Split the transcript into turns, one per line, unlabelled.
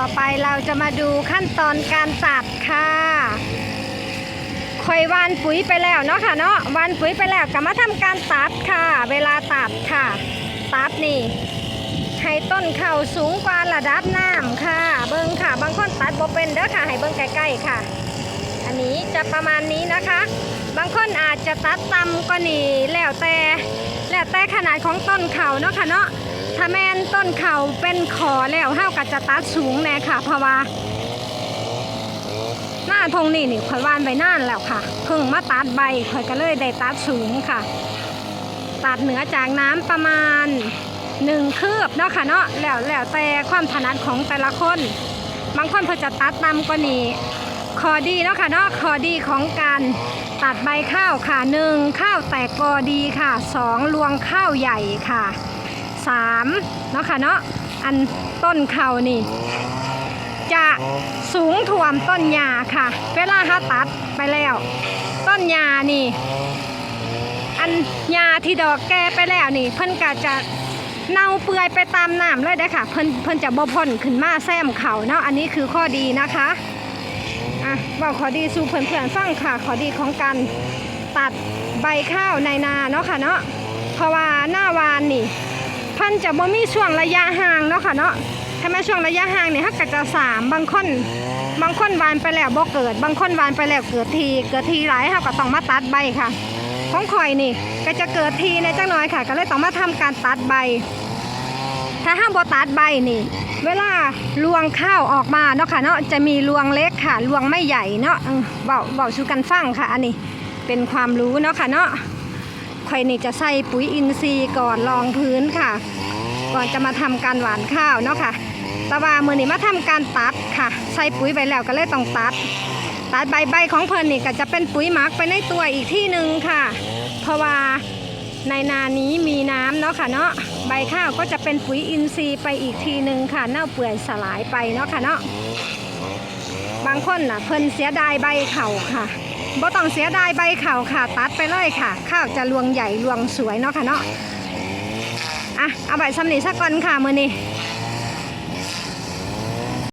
ต่อไปเราจะมาดูขั้นตอนการตัดค่ะคอยวานปุ๋ยไปแล้วเนาะค่ะเนาะวานปุ๋ยไปแล้วก็มาทำการตัดค่ะ เวลาตัดค่ะ ตัดนี่ให้ต้นเข่าสูงกว่าระดับน้ำค่ะ เบิ้งค่ะ บางคนตัดบ่เป็นเด้อค่ะ ให้เบิ้งใกล้ๆค่ะ อันนี้จะประมาณนี้นะคะ บางคนอาจจะตัดต่ำกว่านี้แล้วแต่แล้วแต่ขนาดของต้นเข่าเนาะค่ะเนาะ ถ้าแม่นต้นเขาเป็นขอแล้วเฮาก็จะตัดสูงแน่ค่ะ เพราะว่า หน้าทงนี่นี่ข่อยวานไปนานแล้วค่ะเพิ่งมาตัดใบข่อยก็เลยได้ตัดสูงค่ะ ตัดเหนือจากน้ำประมาณหนึ่งคืบเนาะค่ะเนาะแล้วแล้วแต่ความถนัดของแต่ละคน บางคนเพิ่นจะตัดต่ำกว่านี้ข้อดีเนาะค่ะเนาะข้อดีของการตัดใบข้าวค่ะหนึ่งข้าวแตกกอดีค่ะสองรวงข้าวใหญ่ค่ะามเนาะค่ะเนาะอันต้นเขานี่ จะสูงถ่วมต้นหญ้าค่ะ เวลาหาตัดไปแล้ว ต้นหญ้านี่ อันหญ้าที่ดอกแก่ไปแล้วนี่ เพิ่นก็จะเน่าเปื่อยไปตามน้ำเลยได้ค่ะ เพิ่นเพิ่นจะบ่พ่นขึ้นมาแซมเขาเนาะอันนี้คือข้อดีนะคะอะบอกข้อดีสู่เพื่อนๆฟังค่ะข้อดีของการตัดใบข้าวในนาเนาะค่ะเนาะเพราะว่าหน้าวานนี่ พิ่นจะบ่มีช่วงระยะห่างเนาะค่ะเนาะถ้าแม่ช่วงระยะห่างเนี่ยฮักก็จะสามบางคนบางคนวานไปแล้วบ่เกิด บางคนวานไปแล้วเกิดที เกิดทีหลายเฮาก็ต้องมาตัดใบค่ะ ของข่อยนี่ก็จะเกิดทีในจักหน่อยค่ะ ก็เลยต้องมาทำการตัดใบ ถ้าห้ามบ่ตัดใบนี่ เวลาลวงข้าวออกมาเนาะค่ะเนาะจะมีลวงเล็กค่ะลวงไม่ใหญ่เนาะเออเบาเบาชูกันฟังค่ะ อันนี้เป็นความรู้เนาะค่ะเนาะ ข่อยนี่จะใส่ปุ๋ยอินทรีย์ก่อนรองพื้นค่ะ ก่อนจะมาทำการหวานข้าวเนาะค่ะแตะว่ามือนี้มาทำการตัดค่ะ ใส่ปุ๋ยไปแล้วก็เลยต้องตัด ตัดใบใบของเพิ่นนี่ก็จะเป็นปุ๋ยหมักไปในตัวอีกที่หนึ่งค่ะ เพราะว่าในนานี้มีน้ำเนาะค่ะเนาะใบข้าวก็จะเป็นปุ๋ยอินทรีย์ไปอีกทีหนึ่งค่ะ เน่าเปื่อยสลายไปเนาะค่ะเนาะบางคนน่ะเพิ่นเสียดายใบเข่าค่ะ บ่ต้องเสียดายใบเข่าค่ะ ตัดไปเลยค่ะ ข้าวจะรวงใหญ่รวงสวยเนาะค่ะเนาะอะเอาใบสำนีสักก่อนค่ะมือนี้